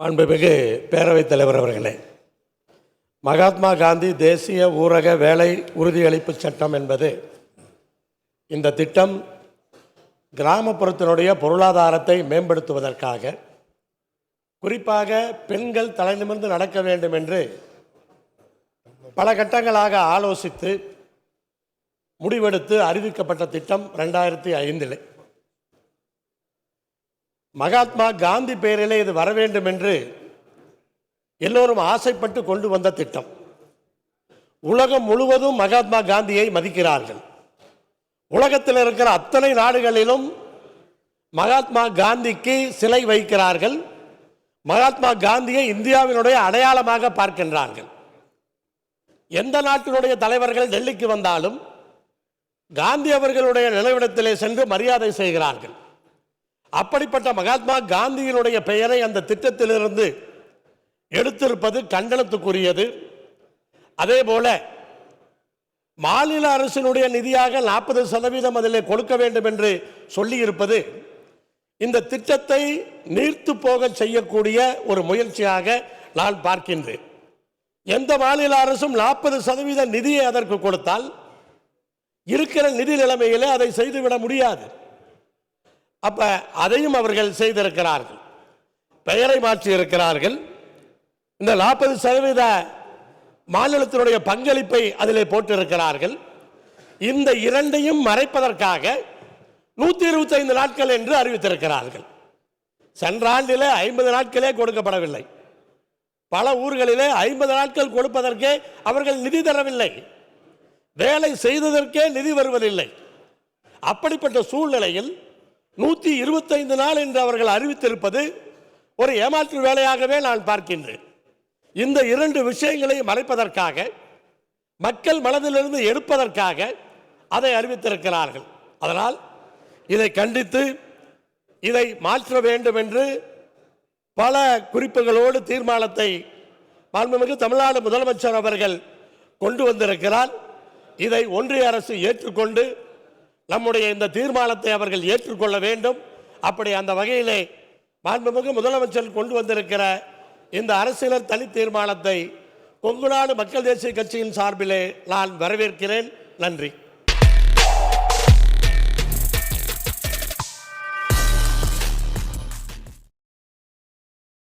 மாண்புமிகு பேரவைத் தலைவர் அவர்களே மகாத்மா காந்தி தேசிய ஊரக வேலை உறுதியளிப்பு சட்டம் என்பது இந்த திட்டம் கிராமப்புறத்தினுடைய பொருளாதாரத்தை மேம்படுத்துவதற்காக குறிப்பாக பெண்கள் தலைநிமிர்ந்து நடக்க வேண்டும் என்று பல கட்டங்களாக ஆலோசித்து முடிவெடுத்து அறிவிக்கப்பட்ட திட்டம் ரெண்டாயிரத்தி ஐந்தில். மகாத்மா காந்தி பெயரிலே இது வர வேண்டும் என்று எல்லோரும் ஆசைப்பட்டு கொண்டு வந்த திட்டம். உலகம் முழுவதும் மகாத்மா காந்தியை மதிக்கிறார்கள். உலகத்தில் இருக்கிற அத்தனை நாடுகளிலும் மகாத்மா காந்திக்கு சிலை வைக்கிறார்கள். மகாத்மா காந்தியை இந்தியாவினுடைய அடையாளமாக பார்க்கின்றார்கள். எந்த நாட்டினுடைய தலைவர்கள் டெல்லிக்கு வந்தாலும் காந்தி அவர்களுடைய நினைவிடத்திலே சென்று மரியாதை செய்கிறார்கள். அப்படிப்பட்ட மகாத்மா காந்தியினுடைய பெயரை அந்த திட்டத்திலிருந்து எடுத்திருப்பது கண்டனத்துக்குரியது. அதே போல மாநில அரசினுடைய நிதியாக நாற்பது சதவீதம் அதில் கொடுக்க வேண்டும் என்று சொல்லியிருப்பது இந்த திட்டத்தை நீர்த்து போக செய்யக்கூடிய ஒரு முயற்சியாக நான் பார்க்கின்றேன். எந்த மாநில அரசும் நாற்பது சதவீத நிதியை அதற்கு கொடுத்தால் இருக்கிற நிதி நிலைமையிலே அதை செய்துவிட முடியாது. அப்போ அதையும் அவர்கள் செய்திருக்கிறார்கள். பெயரை மாற்றி இருக்கிறார்கள் இந்த நாற்பது சதவீத மாநிலத்தினுடைய பங்களிப்பை அதில் போட்டிருக்கிறார்கள். இந்த இரண்டையும் மறைப்பதற்காக நூத்தி இருபத்தைந்து நாட்கள் என்று அறிவித்திருக்கிறார்கள். சென்ற ஆண்டிலே ஐம்பது நாட்களே கொடுக்கப்படவில்லை. பல ஊர்களிலே ஐம்பது நாட்கள் கொடுப்பதற்கே அவர்கள் நிதி தரவில்லை. வேலை செய்ததற்கே நிதி வருவதில்லை. அப்படிப்பட்ட சூழ்நிலையில் நூற்றி இருபத்தைந்து நாள் என்று அவர்கள் அறிவித்திருப்பது ஒரு ஏமாற்று வேலையாகவே நான் பார்க்கின்றேன். இந்த இரண்டு விஷயங்களை மறைப்பதற்காக மக்கள் மனதிலிருந்து எடுப்பதற்காக அதை அறிவித்திருக்கிறார்கள். அதனால் இதை கண்டித்து இதை மாற்ற வேண்டும் என்று பல குறிப்புகளோடு தீர்மானத்தை மாண்புமிகு தமிழ்நாடு முதலமைச்சர் அவர்கள் கொண்டு வந்திருக்கிறார். இதை ஒன்றிய அரசு ஏற்றுக்கொண்டு நம்முடைய இந்த தீர்மானத்தை அவர்கள் ஏற்றுக்கொள்ள வேண்டும். அப்படி அந்த வகையிலே மாண்புமிகு முதலமைச்சர் கொண்டு வந்திருக்கிற இந்த அரசியலர் தனி தீர்மானத்தை கொங்குநாடு மக்கள் தேசிய கட்சியின் சார்பிலே நான் வரவேற்கிறேன். நன்றி.